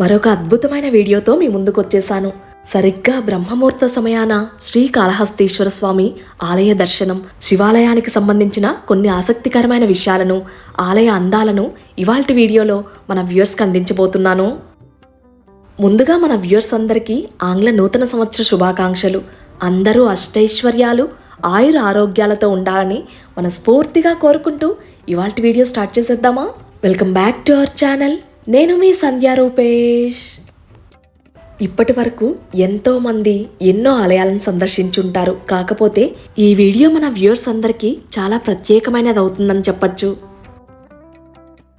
మరొక అద్భుతమైన వీడియోతో మీ ముందుకు వచ్చేసాను సరిగ్గా బ్రహ్మముహూర్త సమయాన శ్రీ కాళహస్తీశ్వర స్వామి ఆలయ దర్శనం శివాలయానికి సంబంధించిన కొన్ని ఆసక్తికరమైన విషయాలను ఆలయ అందాలను ఇవాల్టి వీడియోలో మన వ్యూయర్స్కి అందించబోతున్నాను. ముందుగా మన వ్యూయర్స్ అందరికీ ఆంగ్ల నూతన సంవత్సర శుభాకాంక్షలు. అందరూ అష్టైశ్వర్యాలు ఆయుర ఆరోగ్యాలతో ఉండాలని మనస్ఫూర్తిగా కోరుకుంటూ ఇవాల్టి వీడియో స్టార్ట్ చేసేద్దామా? Welcome back to our channel. నేను మీ సంధ్యా రూపేష్. ఇప్పటి వరకు ఎంతో మంది ఎన్నో ఆలయాలను సందర్శించుంటారు. కాకపోతే ఈ వీడియో మన వ్యూవర్స్ అందరికీ చాలా ప్రత్యేకమైనది అవుతుందని చెప్పచ్చు.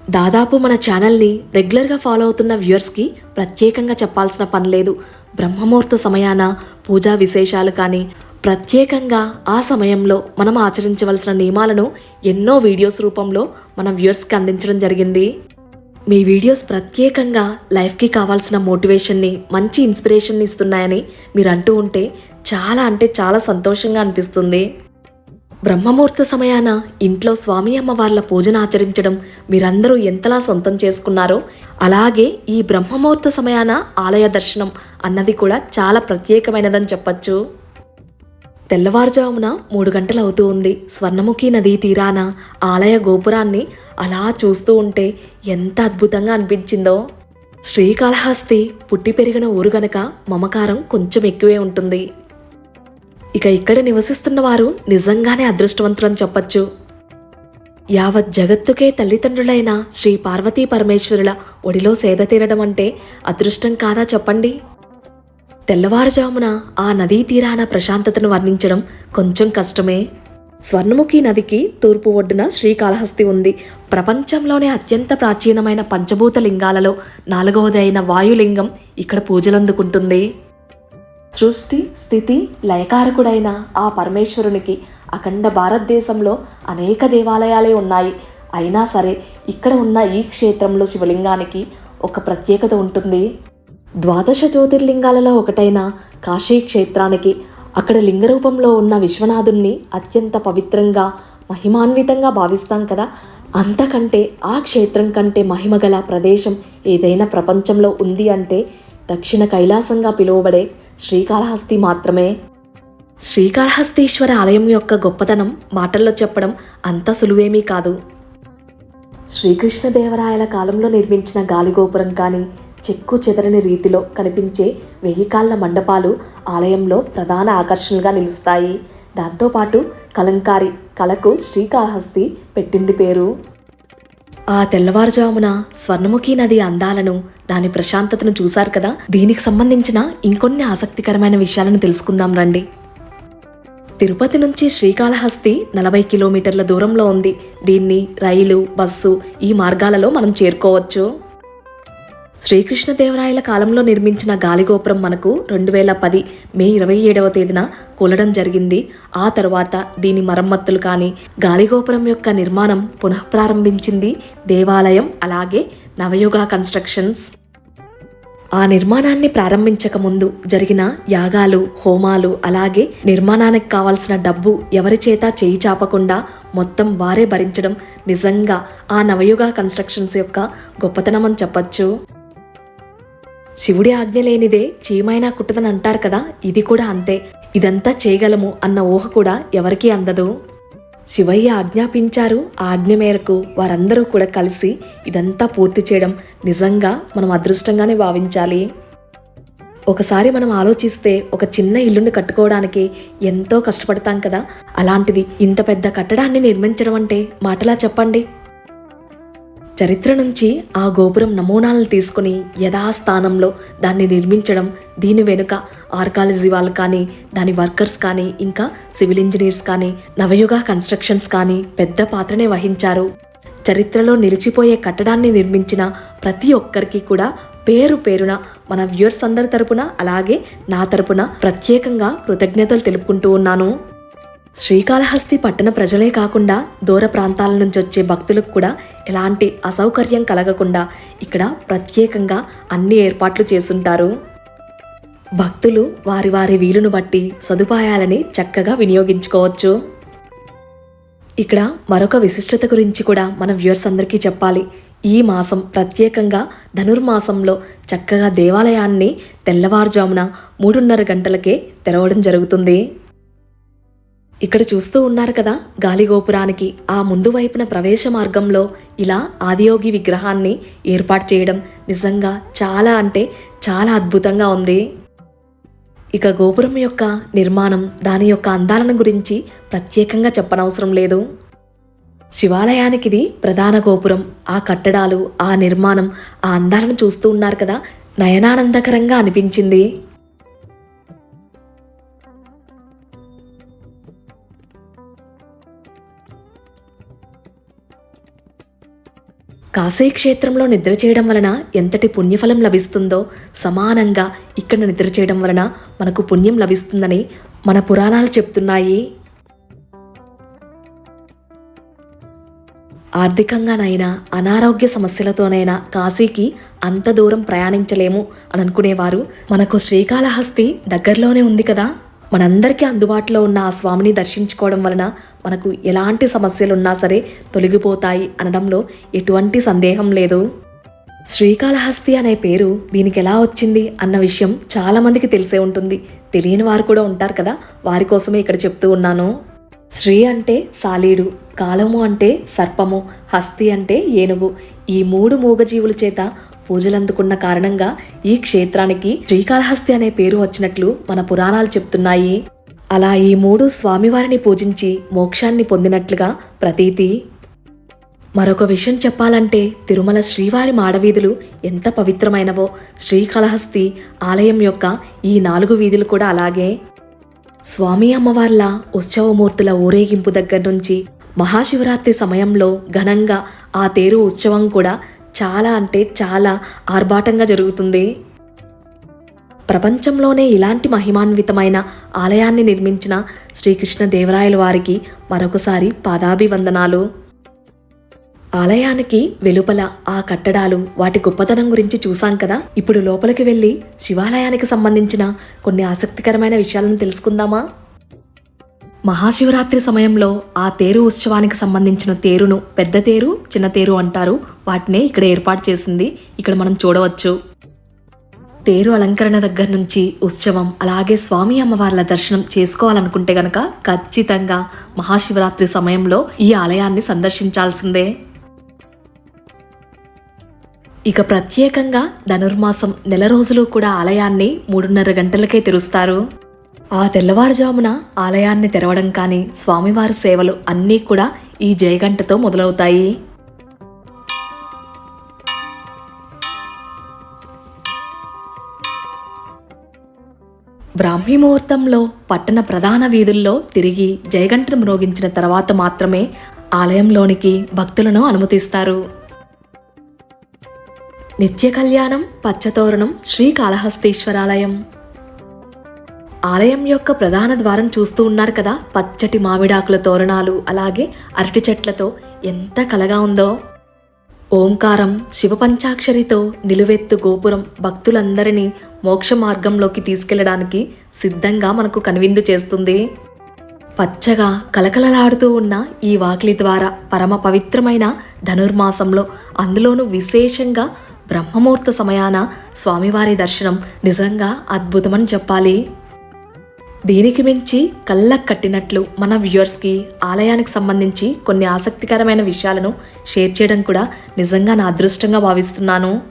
దాదాపు మన ఛానల్ని రెగ్యులర్గా ఫాలో అవుతున్న వ్యూవర్స్కి ప్రత్యేకంగా చెప్పాల్సిన పని లేదు. బ్రహ్మముహూర్త సమయాన పూజా విశేషాలు కానీ ప్రత్యేకంగా ఆ సమయంలో మనం ఆచరించవలసిన నియమాలను ఎన్నో వీడియోస్ రూపంలో మన వ్యూవర్స్కి అందించడం జరిగింది. మీ వీడియోస్ ప్రత్యేకంగా లైఫ్కి కావాల్సిన మోటివేషన్ని మంచి ఇన్స్పిరేషన్ని ఇస్తున్నాయని మీరు అంటూ ఉంటే చాలా అంటే చాలా సంతోషంగా అనిపిస్తుంది. బ్రహ్మముహూర్త సమయాన ఇంట్లో స్వామి అమ్మవార్ల పూజను ఆచరించడం మీరందరూ ఎంతలా సొంతం చేసుకున్నారో అలాగే ఈ బ్రహ్మముహూర్త సమయాన ఆలయ దర్శనం అన్నది కూడా చాలా ప్రత్యేకమైనదని చెప్పచ్చు. తెల్లవారుజామున మూడు గంటలు అవుతూ ఉంది. స్వర్ణముఖి నదీ తీరాన ఆలయ గోపురాన్ని అలా చూస్తూ ఉంటే ఎంత అద్భుతంగా అనిపించిందో. శ్రీకాళహస్తి పుట్టి పెరిగిన ఊరు గనక మమకారం కొంచెం ఎక్కువే ఉంటుంది. ఇక ఇక్కడ నివసిస్తున్న వారు నిజంగానే అదృష్టవంతులని చెప్పచ్చు. యావత్ జగత్తుకే తల్లిదండ్రులైన శ్రీ పార్వతీ పరమేశ్వరుల ఒడిలో సేద తీరడం అంటే అదృష్టం కాదా చెప్పండి? తెల్లవారుజామున ఆ నదీ తీరాన ప్రశాంతతను వర్ణించడం కొంచెం కష్టమే. స్వర్ణముఖి నదికి తూర్పు ఒడ్డున శ్రీకాళహస్తి ఉంది. ప్రపంచంలోనే అత్యంత ప్రాచీనమైన పంచభూత లింగాలలో నాలుగవది అయిన వాయులింగం ఇక్కడ పూజలందుకుంటుంది. సృష్టి స్థితి లయకారకుడైన ఆ పరమేశ్వరునికి అఖండ భారతదేశంలో అనేక దేవాలయాలే ఉన్నాయి. అయినా సరే ఇక్కడ ఉన్న ఈ క్షేత్రంలో శివలింగానికి ఒక ప్రత్యేకత ఉంటుంది. ద్వాదశ జ్యోతిర్లింగాలలో ఒకటైన కాశీ క్షేత్రానికి అక్కడ లింగ రూపంలో ఉన్న విశ్వనాథుణ్ణి అత్యంత పవిత్రంగా మహిమాన్వితంగా భావిస్తాం కదా. అంతకంటే ఆ క్షేత్రం కంటే మహిమగల ప్రదేశం ఏదైనా ప్రపంచంలో ఉంది అంటే దక్షిణ కైలాసంగా పిలువబడే శ్రీకాళహస్తి మాత్రమే. శ్రీకాళహస్తీశ్వర ఆలయం యొక్క గొప్పతనం మాటల్లో చెప్పడం అంత సులువేమీ కాదు. శ్రీకృష్ణదేవరాయల కాలంలో నిర్మించిన గాలిగోపురం కానీ చెక్కు చెదరని రీతిలో కనిపించే వెయ్యి కాళ్ళ మండపాలు ఆలయంలో ప్రధాన ఆకర్షణగా నిలుస్తాయి. దాంతోపాటు కలంకారి కళకు శ్రీకాళహస్తి పెట్టింది పేరు. ఆ తెల్లవారుజామున స్వర్ణముఖి నది అందాలను దాని ప్రశాంతతను చూశారు కదా? దీనికి సంబంధించిన ఇంకొన్ని ఆసక్తికరమైన విషయాలను తెలుసుకుందాం రండి. తిరుపతి నుంచి శ్రీకాళహస్తి నలభై కిలోమీటర్ల దూరంలో ఉంది. దీన్ని రైలు బస్సు ఈ మార్గాలలో మనం చేరుకోవచ్చు. శ్రీకృష్ణదేవరాయల కాలంలో నిర్మించిన గాలిగోపురం మనకు రెండు వేల పది మే ఇరవై ఏడవ తేదీన కూలడం జరిగింది. ఆ తర్వాత దీని మరమ్మతులు కానీ గాలిగోపురం యొక్క నిర్మాణం పునఃప్రారంభించింది దేవాలయం అలాగే నవయుగ కన్స్ట్రక్షన్స్. ఆ నిర్మాణాన్ని ప్రారంభించక ముందు జరిగిన యాగాలు హోమాలు అలాగే నిర్మాణానికి కావాల్సిన డబ్బు ఎవరి చేత చేయి చాపకుండా మొత్తం వారే భరించడం నిజంగా ఆ నవయుగ కన్స్ట్రక్షన్స్ యొక్క గొప్పతనం అని చెప్పచ్చు. శివుడి ఆజ్ఞ లేనిదే చీమైనా కుట్టదని అంటారు కదా ఇది కూడా అంతే. ఇదంతా చేయగలము అన్న ఊహ కూడా ఎవరికీ అందదు. శివయ్య ఆజ్ఞాపించారు ఆ ఆజ్ఞ మేరకు వారందరూ కూడా కలిసి ఇదంతా పూర్తి చేయడం నిజంగా మనం అదృష్టంగానే భావించాలి. ఒకసారి మనం ఆలోచిస్తే ఒక చిన్న ఇల్లుని కట్టుకోవడానికి ఎంతో కష్టపడతాం కదా అలాంటిది ఇంత పెద్ద కట్టడాన్ని నిర్మించడం అంటే మాటలా చెప్పండి. చరిత్ర నుంచి ఆ గోపురం నమూనాలను తీసుకుని యథాస్థానంలో దాన్ని నిర్మించడం దీని వెనుక ఆర్కాలజీ వాళ్ళు కానీ దాని వర్కర్స్ కానీ ఇంకా సివిల్ ఇంజనీర్స్ కానీ నవయుగ కన్స్ట్రక్షన్స్ కానీ పెద్ద పాత్రనే వహించారు. చరిత్రలో నిలిచిపోయే కట్టడాన్ని నిర్మించిన ప్రతి ఒక్కరికి కూడా పేరు పేరున మన వ్యూర్స్ అందరి తరపున అలాగే నా తరపున ప్రత్యేకంగా కృతజ్ఞతలు తెలుపుకుంటూ ఉన్నాను. శ్రీకాళహస్తి పట్టణ ప్రజలే కాకుండా దూర ప్రాంతాల నుంచి వచ్చే భక్తులకు కూడా ఎలాంటి అసౌకర్యం కలగకుండా ఇక్కడ ప్రత్యేకంగా అన్ని ఏర్పాట్లు చేసుంటారు భక్తులు వారి వారి వీలును బట్టి సదుపాయాలని చక్కగా వినియోగించుకోవచ్చు. ఇక్కడ మరొక విశిష్టత గురించి కూడా మన వ్యూవర్స్ అందరికీ చెప్పాలి. ఈ మాసం ప్రత్యేకంగా ధనుర్మాసంలో చక్కగా దేవాలయాన్ని తెల్లవారుజామున మూడున్నర గంటలకే తెరవడం జరుగుతుంది. ఇక్కడ చూస్తూ ఉన్నారు కదా గాలిగోపురానికి ఆ ముందు వైపున ప్రవేశ మార్గంలో ఇలా ఆదియోగి విగ్రహాన్ని ఏర్పాటు చేయడం నిజంగా చాలా అంటే చాలా అద్భుతంగా ఉంది. ఇక గోపురం యొక్క నిర్మాణం దాని యొక్క అందాలను గురించి ప్రత్యేకంగా చెప్పనవసరం లేదు. శివాలయానికిది ప్రధాన గోపురం. ఆ కట్టడాలు ఆ నిర్మాణం ఆ అందాలను చూస్తూ ఉన్నారు కదా నయనానందకరంగా అనిపించింది. కాశీ క్షేత్రంలో నిద్ర చేయడం వలన ఎంతటి పుణ్యఫలం లభిస్తుందో సమానంగా ఇక్కడ నిద్ర చేయడం వలన మనకు పుణ్యం లభిస్తుందని మన పురాణాలు చెప్తున్నాయి. ఆర్థికంగానైనా అనారోగ్య సమస్యలతోనైనా కాశీకి అంత దూరం ప్రయాణించలేము అని అనుకునేవారు. మనకు శ్రీకాళహస్తి దగ్గరలోనే ఉంది కదా? మనందరికీ అందుబాటులో ఉన్న ఆ స్వామిని దర్శించుకోవడం వలన మనకు ఎలాంటి సమస్యలు ఉన్నా సరే తొలగిపోతాయి అనడంలో ఎటువంటి సందేహం లేదు. శ్రీకాళహస్తి అనే పేరు దీనికి ఎలా వచ్చింది అన్న విషయం చాలామందికి తెలిసే ఉంటుంది. తెలియని వారు కూడా ఉంటారు కదా వారి కోసమే ఇక్కడ చెప్తూ ఉన్నాను. శ్రీ అంటే సాలీడు కాలము అంటే సర్పము హస్తి అంటే ఏనుగు. ఈ మూడు మూగజీవుల చేత పూజలందుకున్న కారణంగా ఈ క్షేత్రానికి శ్రీకాళహస్తి అనే పేరు వచ్చినట్లు మన పురాణాలు చెప్తున్నాయి. అలా ఈ మూడు స్వామివారిని పూజించి మోక్షాన్ని పొందినట్లుగా ప్రతీతి. మరొక విషయం చెప్పాలంటే తిరుమల శ్రీవారి మాడవీధులు ఎంత పవిత్రమైనవో శ్రీకాళహస్తి ఆలయం యొక్క ఈ నాలుగు వీధులు కూడా అలాగే. స్వామి అమ్మవార్ల ఉత్సవమూర్తుల ఊరేగింపు దగ్గర నుంచి మహాశివరాత్రి సమయంలో ఘనంగా ఆ తేరు ఉత్సవం కూడా చాలా అంటే చాలా ఆర్భాటంగా జరుగుతుంది. ప్రపంచంలోనే ఇలాంటి మహిమాన్వితమైన ఆలయాన్ని నిర్మించిన శ్రీకృష్ణ దేవరాయల వారికి మరొకసారి పాదాభివందనాలు. ఆలయానికి వెలుపల ఆ కట్టడాలు వాటి గొప్పతనం గురించి చూసాం కదా? ఇప్పుడు లోపలికి వెళ్ళి శివాలయానికి సంబంధించిన కొన్ని ఆసక్తికరమైన విషయాలను తెలుసుకుందామా? మహాశివరాత్రి సమయంలో ఆ తేరు ఉత్సవానికి సంబంధించిన తేరును పెద్ద తేరు చిన్న తేరు అంటారు. వాటినే ఇక్కడ ఏర్పాటు చేసింది. ఇక్కడ మనం చూడవచ్చు. తేరు అలంకరణ దగ్గర నుంచి ఉత్సవం అలాగే స్వామి అమ్మవార్ల దర్శనం చేసుకోవాలనుకుంటే గనక ఖచ్చితంగా మహాశివరాత్రి సమయంలో ఈ ఆలయాన్ని సందర్శించాల్సిందే. ఇక ప్రత్యేకంగా ధనుర్మాసం నెల రోజులు కూడా ఆలయాన్ని మూడున్నర గంటలకే తెరుస్తారు. ఆ తెల్లవారుజామున ఆలయాన్ని తెరవడం కానీ స్వామివారి సేవలు అన్నీ కూడా ఈ జయగంటతో మొదలవుతాయి. బ్రాహ్మీ ముహూర్తంలో పట్టణ ప్రధాన వీధుల్లో తిరిగి జయగంటను మ్రోగించిన తర్వాత మాత్రమే ఆలయంలోనికి భక్తులను అనుమతిస్తారు. నిత్య కళ్యాణం పచ్చతోరణం శ్రీకాళహస్తీశ్వరాలయం ఆలయం యొక్క ప్రధాన ద్వారం చూస్తూ ఉన్నారు కదా. పచ్చటి మామిడాకుల తోరణాలు అలాగే అరటి చెట్లతో ఎంత కలగా ఉందో. ఓంకారం శివపంచాక్షరితో నిలువెత్తు గోపురం భక్తులందరినీ మోక్ష మార్గంలోకి తీసుకెళ్ళడానికి సిద్ధంగా మనకు కనువిందు చేస్తుంది. పచ్చగా కలకలలాడుతూ ఉన్న ఈ వాకిలి ద్వారా పరమ పవిత్రమైన ధనుర్మాసంలో అందులోనూ విశేషంగా బ్రహ్మముహూర్త సమయాన స్వామివారి దర్శనం నిజంగా అద్భుతమని చెప్పాలి. దీనికి మించి కళ్ళకు కట్టినట్లు మన వ్యూవర్స్కి ఆలయానికి సంబంధించి కొన్ని ఆసక్తికరమైన విషయాలను షేర్ చేయడం కూడా నిజంగా నా అదృష్టంగా భావిస్తున్నాను.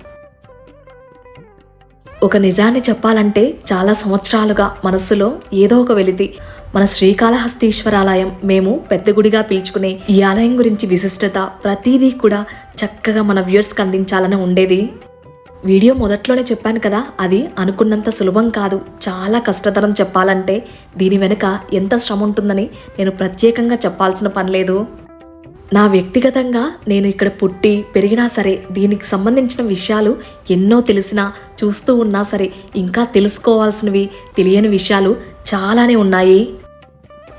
ఒక నిజాన్ని చెప్పాలంటే చాలా సంవత్సరాలుగా మనస్సులో ఏదో ఒక వెలితి. మన శ్రీకాళహస్తీశ్వరాలయం మేము పెద్ద గుడిగా పిలుచుకునే ఈ ఆలయం గురించి విశిష్టత ప్రతిదీ కూడా చక్కగా మన వ్యూయర్స్కి అందించాలని ఉండేది. వీడియో మొదట్లోనే చెప్పాను కదా అది అనుకున్నంత సులభం కాదు. చాలా కష్టతరం చెప్పాలంటే దీని వెనుక ఎంత శ్రమ ఉంటుందని నేను ప్రత్యేకంగా చెప్పాల్సిన పని లేదు. నా వ్యక్తిగతంగా నేను ఇక్కడ పుట్టి పెరిగినా సరే దీనికి సంబంధించిన విషయాలు ఎన్నో తెలిసినా చూస్తూ ఉన్నా సరే ఇంకా తెలుసుకోవాల్సినవి తెలియని విషయాలు చాలానే ఉన్నాయి.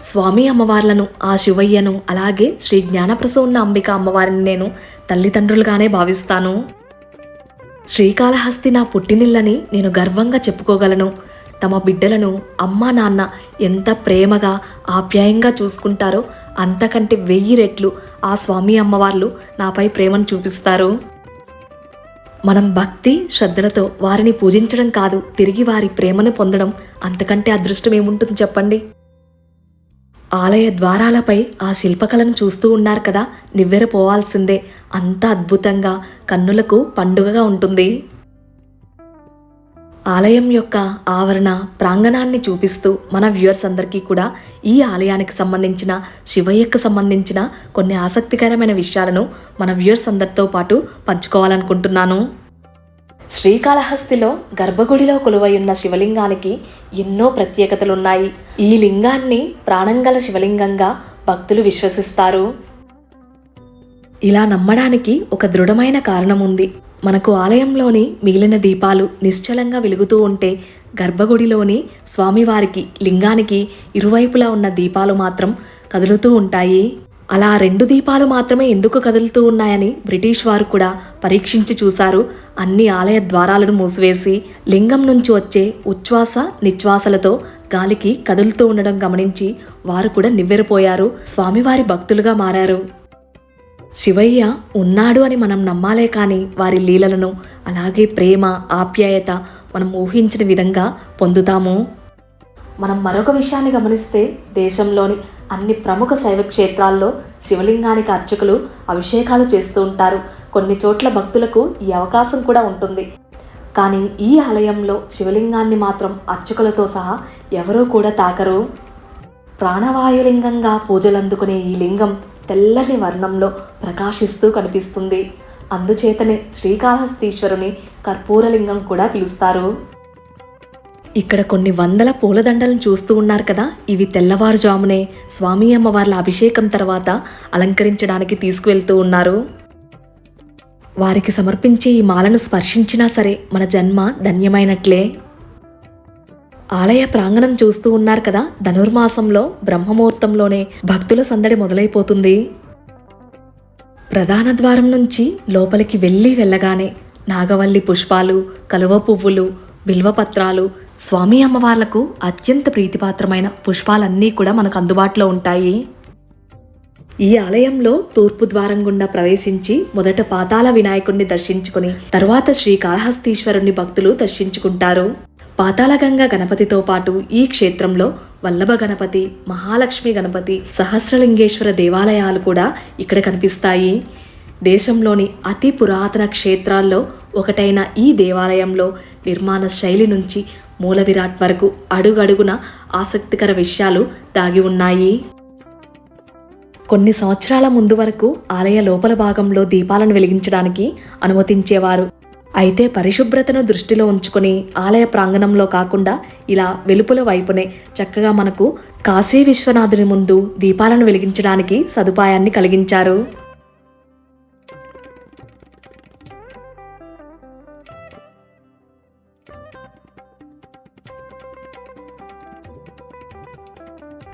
స్వామి అమ్మవార్లను ఆ శివయ్యను అలాగే శ్రీ జ్ఞానప్రసూన్న అంబిక అమ్మవారిని నేను తల్లిదండ్రులుగానే భావిస్తాను. శ్రీకాళహస్తి నా పుట్టినిల్లని నేను గర్వంగా చెప్పుకోగలను. తమ బిడ్డలను అమ్మా నాన్న ఎంత ప్రేమగా ఆప్యాయంగా చూసుకుంటారో అంతకంటే వెయ్యి రెట్లు ఆ స్వామి అమ్మవార్లు నాపై ప్రేమను చూపిస్తారు. మనం భక్తి శ్రద్ధలతో వారిని పూజించడం కాదు తిరిగి వారి ప్రేమను పొందడం అంతకంటే అదృష్టం ఏముంటుంది చెప్పండి? ఆలయ ద్వారాలపై ఆ శిల్పకళను చూస్తూ ఉన్నారు కదా నివ్వెరపోవాల్సిందే. అంత అద్భుతంగా కన్నులకు పండుగగా ఉంటుంది. ఆలయం యొక్క ఆవరణ ప్రాంగణాన్ని చూపిస్తూ మన వ్యూవర్స్ అందరికీ కూడా ఈ ఆలయానికి సంబంధించిన శివయ్యకు సంబంధించిన కొన్ని ఆసక్తికరమైన విషయాలను మన వ్యూవర్స్ అందరితో పాటు పంచుకోవాలనుకుంటున్నాను. శ్రీకాళహస్తిలో గర్భగుడిలో కొలువై ఉన్న శివలింగానికి ఎన్నో ప్రత్యేకతలున్నాయి. ఈ లింగాన్ని ప్రాణంగల శివలింగంగా భక్తులు విశ్వసిస్తారు. ఇలా నమ్మడానికి ఒక దృఢమైన కారణం ఉంది మనకు ఆలయంలోని మిగిలిన దీపాలు నిశ్చలంగా వెలుగుతూ ఉంటే గర్భగుడిలోని స్వామివారికి లింగానికి ఇరువైపులా ఉన్న దీపాలు మాత్రం కదులుతూ ఉంటాయి. అలా రెండు దీపాలు మాత్రమే ఎందుకు కదులుతూ ఉన్నాయని బ్రిటిష్ వారు కూడా పరీక్షించి చూశారు. అన్ని ఆలయ ద్వారాలను మూసివేసి లింగం నుంచి వచ్చే ఉచ్ఛ్వాస నిశ్వాసలతో గాలికి కదులుతూ ఉండడం గమనించి వారు కూడా నివ్వెరపోయారు. స్వామివారి భక్తులుగా మారారు. శివయ్య ఉన్నాడు అని మనం నమ్మాలే కానీ వారి లీలలను అలాగే ప్రేమ ఆప్యాయత మనం ఊహించిన విధంగా పొందుతాము. మనం మరొక విషయాన్ని గమనిస్తే దేశంలోని అన్ని ప్రముఖ శైవ క్షేత్రాల్లో శివలింగానికి అర్చకులు అభిషేకాలు చేస్తూ ఉంటారు. కొన్ని చోట్ల భక్తులకు ఈ అవకాశం కూడా ఉంటుంది. కానీ ఈ ఆలయంలో శివలింగాన్ని మాత్రం అర్చకులతో సహా ఎవరూ కూడా తాకరు. ప్రాణవాయులింగంగా పూజలందుకునే ఈ లింగం తెల్లని వర్ణంలో ప్రకాశిస్తూ కనిపిస్తుంది. అందుచేతనే శ్రీకాళహస్తీశ్వరుని కర్పూరలింగం కూడా పిలుస్తారు. ఇక్కడ కొన్ని వందల పూలదండలను చూస్తూ ఉన్నారు కదా. ఇవి తెల్లవారుజామునే స్వామి అమ్మవార్ల అభిషేకం తర్వాత అలంకరించడానికి తీసుకువెళ్తూ ఉన్నారు. వారికి సమర్పించే ఈ మాలను స్పర్శించినా సరే మన జన్మ ధన్యమైనట్లే. ఆలయ ప్రాంగణం చూస్తూ ఉన్నారు కదా. ధనుర్మాసంలో బ్రహ్మముహూర్తంలోనే భక్తుల సందడి మొదలైపోతుంది. ప్రధాన ద్వారం నుంచి లోపలికి వెళ్ళి వెళ్ళగానే నాగవల్లి పుష్పాలు కలువ పువ్వులు బిల్వపత్రాలు స్వామి అమ్మవార్లకు అత్యంత ప్రీతిపాత్రమైన పుష్పాలన్నీ కూడా మనకు అందుబాటులో ఉంటాయి. ఈ ఆలయంలో తూర్పు ద్వారం గుండా ప్రవేశించి మొదట పాతాల వినాయకుడిని దర్శించుకుని తరువాత శ్రీకాళహస్తీశ్వరుని భక్తులు దర్శించుకుంటారు. పాతాళగంగా గణపతితో పాటు ఈ క్షేత్రంలో వల్లభ గణపతి మహాలక్ష్మి గణపతి సహస్రలింగేశ్వర దేవాలయాలు కూడా ఇక్కడ కనిపిస్తాయి. దేశంలోని అతి పురాతన క్షేత్రాల్లో ఒకటైన ఈ దేవాలయంలో నిర్మాణ శైలి నుంచి మూల విరాట్ వరకు అడుగడుగున ఆసక్తికర విషయాలు దాగి ఉన్నాయి. కొన్ని సంవత్సరాల ముందు వరకు ఆలయ లోపల భాగంలో దీపాలను వెలిగించడానికి అనుమతించేవారు. అయితే పరిశుభ్రతను దృష్టిలో ఉంచుకొని ఆలయ ప్రాంగణంలో కాకుండా ఇలా వెలుపుల వైపునే చక్కగా మనకు కాశీ విశ్వనాథుని ముందు దీపాలను వెలిగించడానికి సదుపాయాన్ని కలిగించారు.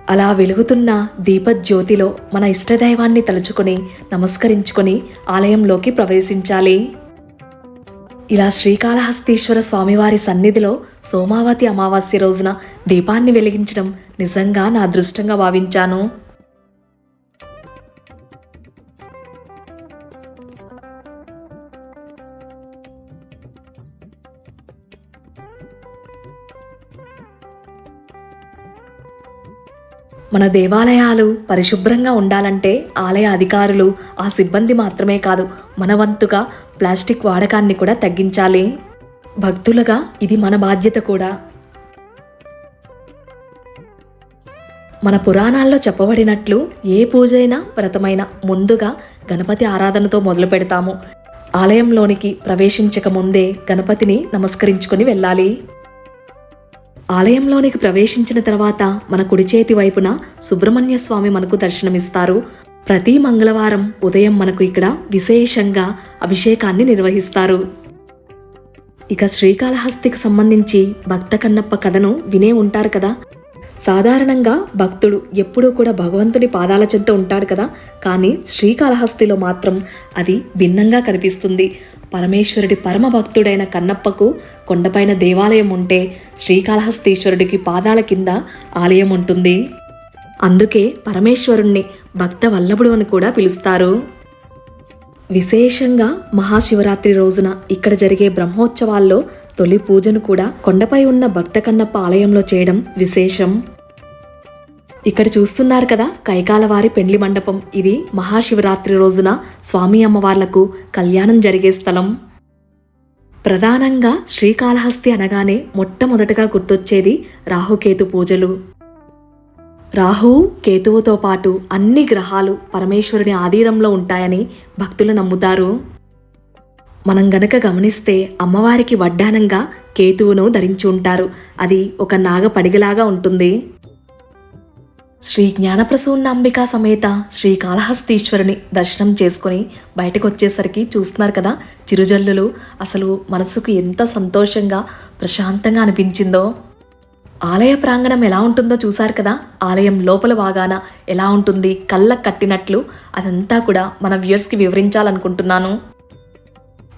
అలా వెలుగుతున్న దీపజ్యోతిలో మన ఇష్టదైవాన్ని తలుచుకుని నమస్కరించుకొని ఆలయంలోకి ప్రవేశించాలి. ఇలా శ్రీకాళహస్తీశ్వర స్వామివారి సన్నిధిలో సోమావతి అమావాస్య రోజున దీపాన్ని వెలిగించడం నిజంగా నా అదృష్టంగా భావించాను. మన దేవాలయాలు పరిశుభ్రంగా ఉండాలంటే ఆలయ అధికారులు ఆ సిబ్బంది మాత్రమే కాదు మన వంతుగా ప్లాస్టిక్ వాడకాన్ని కూడా తగ్గించాలి. భక్తులుగా ఇది మన బాధ్యత కూడా. మన పురాణాల్లో చెప్పబడినట్లు ఏ పూజైనా వ్రతమైన ముందుగా గణపతి ఆరాధనతో మొదలు పెడతాము. ఆలయంలోనికి ప్రవేశించక ముందే గణపతిని నమస్కరించుకొని వెళ్ళాలి. ఆలయంలోనికి ప్రవేశించిన తర్వాత మన కుడి చేతి వైపున సుబ్రహ్మణ్య స్వామి మనకు దర్శనమిస్తారు. ప్రతి మంగళవారం ఉదయం మనకు ఇక్కడ విశేషంగా అభిషేకాన్ని నిర్వహిస్తారు. ఇక శ్రీకాళహస్తికి సంబంధించి భక్త కన్నప్ప కథను వినే ఉంటారు కదా? సాధారణంగా భక్తుడు ఎప్పుడూ కూడా భగవంతుని పాదాల చెంత ఉంటాడు కదా. కానీ శ్రీకాళహస్తిలో మాత్రం అది భిన్నంగా కనిపిస్తుంది. పరమేశ్వరుడి పరమ భక్తుడైన కన్నప్పకు కొండపైన దేవాలయం ఉంటే శ్రీకాళహస్తీశ్వరుడికి పాదాల కింద ఆలయం ఉంటుంది. అందుకే పరమేశ్వరుణ్ణి భక్త వల్లభుడు అని కూడా పిలుస్తారు. విశేషంగా మహాశివరాత్రి రోజున ఇక్కడ జరిగే బ్రహ్మోత్సవాల్లో తొలి పూజను కూడా కొండపై ఉన్న భక్త కన్నప్ప ఆలయంలో చేయడం విశేషం. ఇక్కడ చూస్తున్నారు కదా కైకాలవారి పెండ్లి మండపం. ఇది మహాశివరాత్రి రోజున స్వామి అమ్మవార్లకు కళ్యాణం జరిగే స్థలం. ప్రధానంగా శ్రీకాళహస్తి అనగానే మొట్టమొదటగా గుర్తొచ్చేది రాహుకేతు పూజలు. రాహువు కేతువుతో పాటు అన్ని గ్రహాలు పరమేశ్వరుని ఆధీనంలో ఉంటాయని భక్తులు నమ్ముతారు. మనం గనక గమనిస్తే అమ్మవారికి వడ్డానంగా కేతువును ధరించి ఉంటారు. అది ఒక నాగ పడిగలాగా ఉంటుంది. శ్రీ జ్ఞానప్రసూన్నాంబికా సమేత శ్రీ కాళహస్తీశ్వరుని దర్శనం చేసుకుని బయటకు వచ్చేసరికి చూస్తున్నారు కదా చిరుజల్లులు. అసలు మనసుకు ఎంత సంతోషంగా ప్రశాంతంగా అనిపించిందో. ఆలయ ప్రాంగణం ఎలా ఉంటుందో చూశారు కదా ఆలయం లోపల భాగాన ఎలా ఉంటుంది కళ్ళకు కట్టినట్లు. అదంతా కూడా మన వ్యూయర్స్కి వివరించాలనుకుంటున్నాను.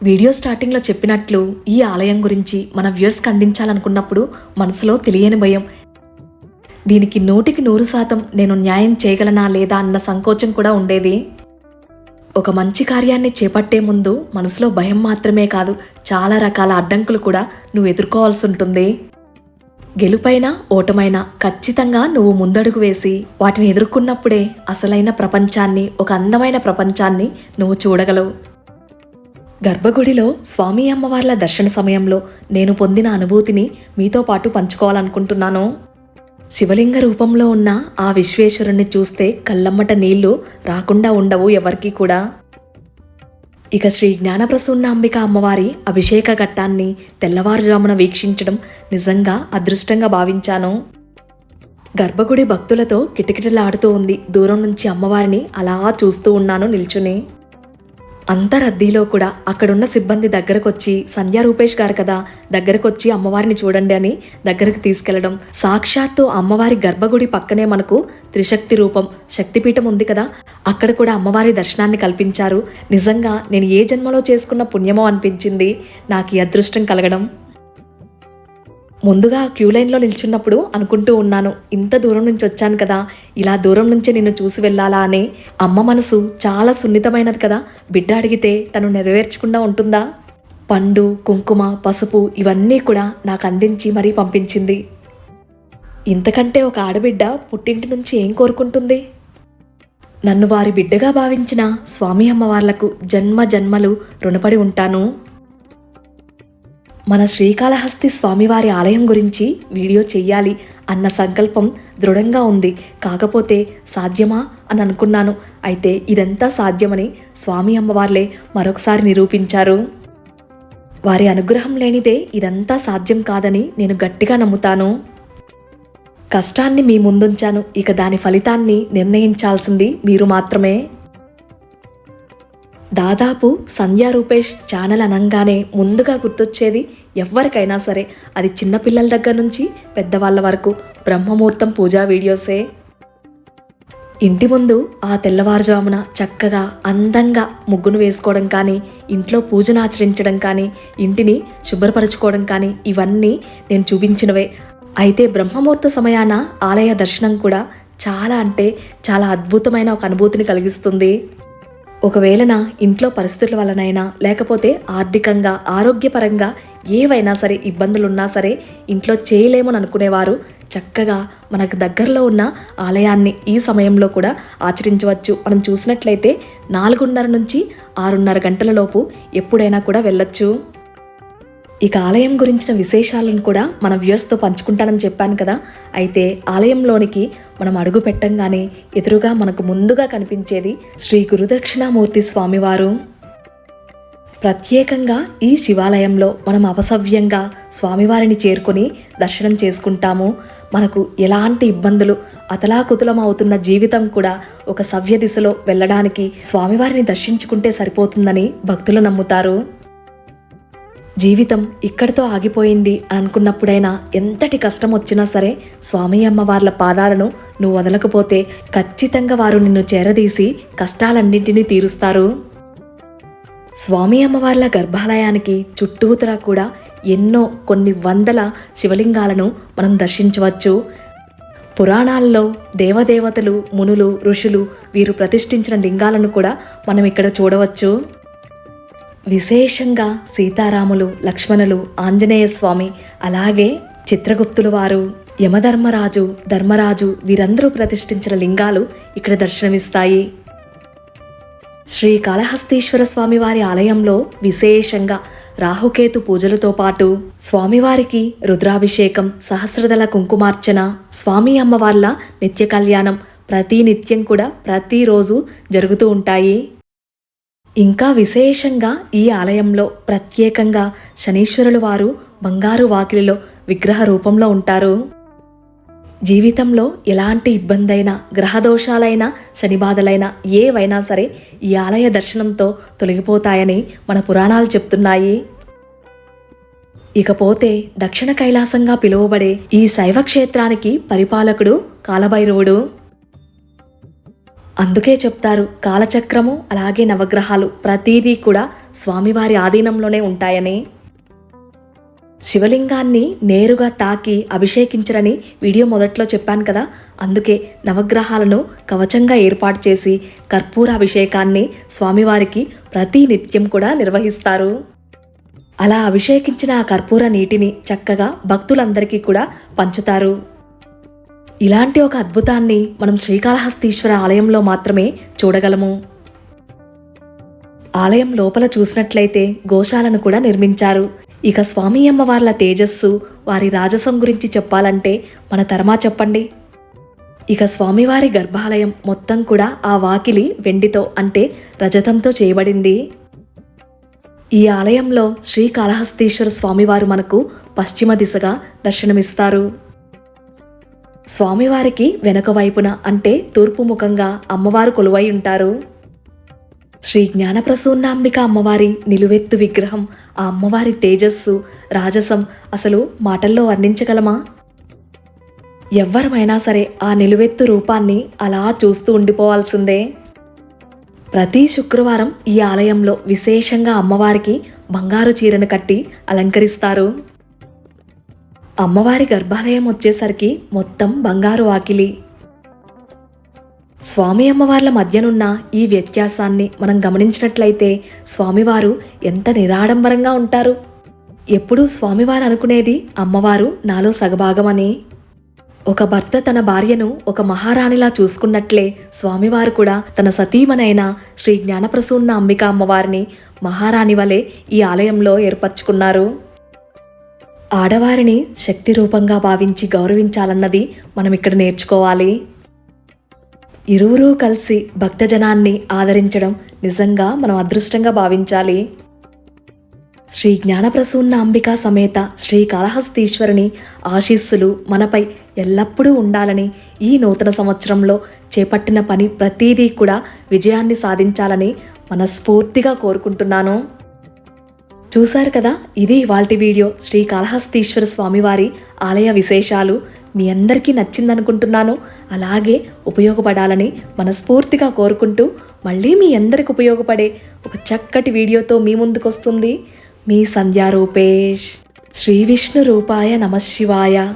వీడియో స్టార్టింగ్లో చెప్పినట్లు ఈ ఆలయం గురించి మన వ్యూయర్స్కి అందించాలనుకున్నప్పుడు మనసులో తెలియని భయం. దీనికి నూటికి నూరు శాతం నేను న్యాయం చేయగలనా లేదా అన్న సంకోచం కూడా ఉండేది. ఒక మంచి కార్యాన్ని చేపట్టే ముందు మనసులో భయం మాత్రమే కాదు చాలా రకాల అడ్డంకులు కూడా నువ్వు ఎదుర్కోవాల్సి ఉంటుంది. గెలుపైనా ఓటమైనా ఖచ్చితంగా నువ్వు ముందడుగు వేసి వాటిని ఎదుర్కొన్నప్పుడే అసలైన ప్రపంచాన్ని ఒక అందమైన ప్రపంచాన్ని నువ్వు చూడగలవు. గర్భగుడిలో స్వామి అమ్మవార్ల దర్శన సమయంలో నేను పొందిన అనుభూతిని మీతో పాటు పంచుకోవాలనుకుంటున్నాను. శివలింగ రూపంలో ఉన్న ఆ విశ్వేశ్వరుణ్ణి చూస్తే కళ్ళమ్మట నీళ్ళు రాకుండా ఉండవు ఎవరికీ కూడా. ఇక శ్రీ జ్ఞానప్రసూన్నాంబిక అమ్మవారి అభిషేక ఘట్టాన్ని తెల్లవారుజామున వీక్షించడం నిజంగా అదృష్టంగా భావించాను. గర్భగుడి భక్తులతో కిటకిటలాడుతూ ఉంది. దూరం నుంచి అమ్మవారిని అలా చూస్తూ ఉన్నాను నిల్చుని. అంత రద్దీలో కూడా అక్కడున్న సిబ్బంది దగ్గరకొచ్చి సంధ్యా రూపేష్ గారు కదా దగ్గరకొచ్చి అమ్మవారిని చూడండి అని దగ్గరకు తీసుకెళ్ళడం. సాక్షాత్తు అమ్మవారి గర్భగుడి పక్కనే మనకు త్రిశక్తి రూపం శక్తిపీఠం ఉంది కదా. అక్కడ కూడా అమ్మవారి దర్శనాన్ని కల్పించారు. నిజంగా నేను ఏ జన్మలో చేసుకున్న పుణ్యమో అనిపించింది. నాకు ఈ అదృష్టం కలగడం. ముందుగా క్యూ లైన్లో నిల్చున్నప్పుడు అనుకుంటూ ఉన్నాను ఇంత దూరం నుంచి వచ్చాను కదా ఇలా దూరం నుంచే నిన్ను చూసి వెళ్ళాలా అని. అమ్మ మనసు చాలా సున్నితమైనది కదా బిడ్డ అడిగితే తను నెరవేర్చకుండా ఉంటుందా? పండు కుంకుమ పసుపు ఇవన్నీ కూడా నాకు అందించి మరీ పంపించింది. ఇంతకంటే ఒక ఆడబిడ్డ పుట్టింటి నుంచి ఏం కోరుకుంటుంది? నన్ను వారి బిడ్డగా భావించిన స్వామి అమ్మవార్లకు జన్మ జన్మలు రుణపడి ఉంటాను. మన శ్రీకాళహస్తి స్వామివారి ఆలయం గురించి వీడియో చెయ్యాలి అన్న సంకల్పం దృఢంగా ఉంది. కాకపోతే సాధ్యమా అని అనుకున్నాను. అయితే ఇదంతా సాధ్యమని స్వామి అమ్మవార్లే మరొకసారి నిరూపించారు. వారి అనుగ్రహం లేనిదే ఇదంతా సాధ్యం కాదని నేను గట్టిగా నమ్ముతాను. కష్టాన్ని మీ ముందుంచాను. ఇక దాని ఫలితాన్ని నిర్ణయించాల్సింది మీరు మాత్రమే. దాదాపు సంధ్యా రూపేష్ ఛానల్ అనగానే ముందుగా గుర్తొచ్చేది ఎవరికైనా సరే. అది చిన్నపిల్లల దగ్గర నుంచి పెద్దవాళ్ళ వరకు బ్రహ్మముహూర్తం పూజా వీడియోసే. ఇంటి ముందు ఆ తెల్లవారుజామున చక్కగా అందంగా ముగ్గును వేసుకోవడం కానీ ఇంట్లో పూజను ఆచరించడం కానీ ఇంటిని శుభ్రపరచుకోవడం కానీ ఇవన్నీ నేను చూపించినవే. అయితే బ్రహ్మముహూర్త సమయాన ఆలయ దర్శనం కూడా చాలా అంటే చాలా అద్భుతమైన ఒక అనుభూతిని కలిగిస్తుంది. ఒకవేళ నా ఇంట్లో పరిస్థితుల వలనైనా లేకపోతే ఆర్థికంగా ఆరోగ్యపరంగా ఏవైనా సరే ఇబ్బందులున్నా సరే ఇంట్లో చేయలేమని అనుకునేవారు చక్కగా మనకు దగ్గరలో ఉన్న ఆలయాన్ని ఈ సమయంలో కూడా ఆచరించవచ్చు. మనం చూసినట్లయితే నాలుగున్నర నుంచి ఆరున్నర గంటల లోపు ఎప్పుడైనా కూడా వెళ్ళొచ్చు. ఇక ఆలయం గురించిన విశేషాలను కూడా మన వ్యూయర్స్తో పంచుకుంటానని చెప్పాను కదా. అయితే ఆలయంలోనికి మనం అడుగు పెట్టంగానే ఎదురుగా మనకు ముందుగా కనిపించేది శ్రీ గురుదక్షిణామూర్తి స్వామివారు. ప్రత్యేకంగా ఈ శివాలయంలో మనం అపసవ్యంగా స్వామివారిని చేరుకొని దర్శనం చేసుకుంటాము. మనకు ఎలాంటి ఇబ్బందులు అతలాకుతలం అవుతున్న జీవితం కూడా ఒక సవ్య దిశలో వెళ్ళడానికి స్వామివారిని దర్శించుకుంటే సరిపోతుందని భక్తులు నమ్ముతారు. జీవితం ఇక్కడితో ఆగిపోయింది అనుకున్నప్పుడైనా ఎంతటి కష్టం వచ్చినా సరే స్వామి అమ్మవార్ల పాదాలను నువ్వు వదలకపోతే ఖచ్చితంగా వారు నిన్ను చేరదీసి కష్టాలన్నింటినీ తీరుస్తారు. స్వామి అమ్మవార్ల గర్భాలయానికి చుట్టూతరా కూడా ఎన్నో కొన్ని వందల శివలింగాలను మనం దర్శించవచ్చు. పురాణాల్లో దేవదేవతలు మునులు ఋషులు వీరు ప్రతిష్ఠించిన లింగాలను కూడా మనం ఇక్కడ చూడవచ్చు. విశేషంగా సీతారాములు లక్ష్మణులు ఆంజనేయ స్వామి అలాగే చిత్రగుప్తుల వారు యమధర్మరాజు ధర్మరాజు వీరందరూ ప్రతిష్ఠించిన లింగాలు ఇక్కడ దర్శనమిస్తాయి. శ్రీ కాళహస్తీశ్వర స్వామివారి ఆలయంలో విశేషంగా రాహుకేతు పూజలతో పాటు స్వామివారికి రుద్రాభిషేకం సహస్రదళ కుంకుమార్చన స్వామి అమ్మవార్ల నిత్య కళ్యాణం ప్రతి నిత్యం కూడా ప్రతిరోజు జరుగుతూ ఉంటాయి. ఇంకా విశేషంగా ఈ ఆలయంలో ప్రత్యేకంగా శనీశ్వరులు వారు బంగారు వాకిలిలో విగ్రహ రూపంలో ఉంటారు. జీవితంలో ఎలాంటి ఇబ్బందైనా గ్రహదోషాలైనా శనిబాధలైనా ఏవైనా సరే ఈ ఆలయ దర్శనంతో తొలగిపోతాయని మన పురాణాలు చెప్తున్నాయి. ఇకపోతే దక్షిణ కైలాసంగా పిలువబడే ఈ శైవ క్షేత్రానికి పరిపాలకుడు కాలభైరవుడు అందుకే చెప్తారు కాలచక్రము అలాగే నవగ్రహాలు ప్రతీదీ కూడా స్వామివారి ఆధీనంలోనే ఉంటాయని. శివలింగాన్ని నేరుగా తాకి అభిషేకించరని వీడియో మొదట్లో చెప్పాను కదా అందుకే నవగ్రహాలను కవచంగా ఏర్పాటు చేసి కర్పూర అభిషేకాన్ని స్వామివారికి ప్రతి నిత్యం కూడా నిర్వహిస్తారు. అలా అభిషేకించిన ఆ కర్పూర నీటిని చక్కగా భక్తులందరికీ కూడా పంచుతారు. ఇలాంటి ఒక అద్భుతాన్ని మనం శ్రీకాళహస్తీశ్వర ఆలయంలో మాత్రమే చూడగలము. ఆలయం లోపల చూసినట్లయితే గోశాలను కూడా నిర్మించారు. ఇక స్వామి అమ్మవార్ల తేజస్సు వారి రాజసం గురించి చెప్పాలంటే మన తరమా చెప్పండి. ఇక స్వామివారి గర్భాలయం మొత్తం కూడా ఆ వాకిలి వెండితో అంటే రజతంతో చేయబడింది. ఈ ఆలయంలో శ్రీకాళహస్తీశ్వర స్వామివారు మనకు పశ్చిమ దిశగా దర్శనమిస్తారు. స్వామివారికి వెనక వైపున అంటే తూర్పు ముఖంగా అమ్మవారు కొలువై ఉంటారు. శ్రీ జ్ఞానప్రసూన్నాంబిక అమ్మవారి నిలువెత్తు విగ్రహం ఆ అమ్మవారి తేజస్సు రాజసం అసలు మాటల్లో వర్ణించగలమా? ఎవ్వరమైనా సరే ఆ నిలువెత్తు రూపాన్ని అలా చూస్తూ ఉండిపోవాల్సిందే. ప్రతి శుక్రవారం ఈ ఆలయంలో విశేషంగా అమ్మవారికి బంగారు చీరను కట్టి అలంకరిస్తారు. అమ్మవారి గర్భాలయం వచ్చేసరికి మొత్తం బంగారు వాకిలి స్వామి అమ్మవార్ల మధ్యనున్న ఈ వ్యత్యాసాన్ని మనం గమనించినట్లయితే స్వామివారు ఎంత నిరాడంబరంగా ఉంటారు. ఎప్పుడూ స్వామివారు అనుకునేది అమ్మవారు నాలో సగభాగమని. ఒక భర్త తన భార్యను ఒక మహారాణిలా చూసుకున్నట్లే స్వామివారు కూడా తన సతీమనైన శ్రీ జ్ఞానప్రసూన్న అంబిక అమ్మవారిని మహారాణి వలె ఈ ఆలయంలో ఏర్పరచుకున్నారు. ఆడవారిని శక్తి రూపంగా భావించి గౌరవించాలన్నది మనం ఇక్కడ నేర్చుకోవాలి. ఇరువురూ కలిసి భక్తజనాన్ని ఆదరించడం నిజంగా మనం అదృష్టంగా భావించాలి. శ్రీ జ్ఞానప్రసూన్న అంబికా సమేత శ్రీ కాళహస్తీశ్వరుని ఆశీస్సులు మనపై ఎల్లప్పుడూ ఉండాలని ఈ నూతన సంవత్సరంలో చేపట్టిన పని ప్రతీదీ కూడా విజయాన్ని సాధించాలని మనస్ఫూర్తిగా కోరుకుంటున్నాను. చూశారు కదా? ఇది వాల్టి వీడియో. శ్రీ కాళహస్తీశ్వర స్వామివారి ఆలయ విశేషాలు. మీ అందరికీ నచ్చిందనుకుంటున్నాను. అలాగే ఉపయోగపడాలని మనస్ఫూర్తిగా కోరుకుంటూ మళ్ళీ మీ అందరికి ఉపయోగపడే ఒక చక్కటి వీడియోతో మీ ముందుకు వస్తుంది మీ సంధ్యారూపేష్. శ్రీ విష్ణు రూపాయ నమశివాయ